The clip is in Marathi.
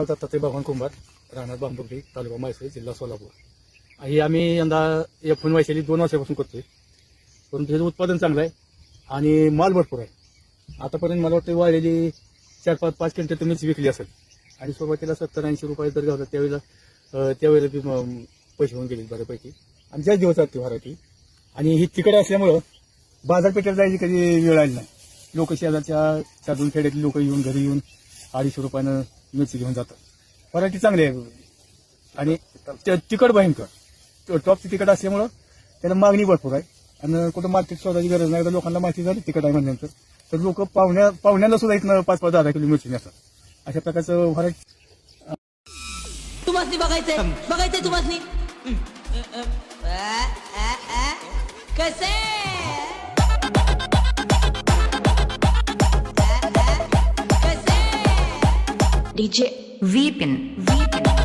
दत्तात्रय भगवान कुंभार राहणार बांबुर्गी तालुका मायसरी जिल्हा सोलापूर. ही आम्ही यंदा एफून वैशाली दोन वर्षापासून करतोय. परंतु त्याचं उत्पादन चांगलं आहे आणि माल भरपूर आहे. आतापर्यंत मला वाटतं वाढलेली चार पाच पाच क्विंटल तुम्हीच विकली असेल. आणि सुरुवातीला सत्तर ऐंशी रुपये जर घालतात त्यावेळेला त्यावेळेला बी पैसे होऊन गेले बऱ्यापैकी. आणि जास्त दिवस ती व्हरायटी आणि ही तिकडे असल्यामुळं बाजारपेठेत जायची कधी वेळ आली नाही. लोक शेजारच्या चार खेड्यातली लोक येऊन घरी येऊन अडीचशे रुपयानं मिरची घेऊन जातात व्हरायटी चांगली आहे. आणि ते तिकट भयंकर. टॉपची तिकट असल्यामुळं त्याला मागणी भरपूर आहे. आणि कुठं मार्केट शोधायची गरज नाही. तर लोकांना माहिती झाली तिकट आहे म्हणल्यानंतर. तर लोक पाहुण्या पाहुण्याला सुद्धा इथनं पाच पाच दहा दहा किलो मिरची नेतात. अशा प्रकारचं व्हरायटी तुम्हाला बघायचंय? बघायचंय तुम्हाला कसे? DJ Weepin. Weepin.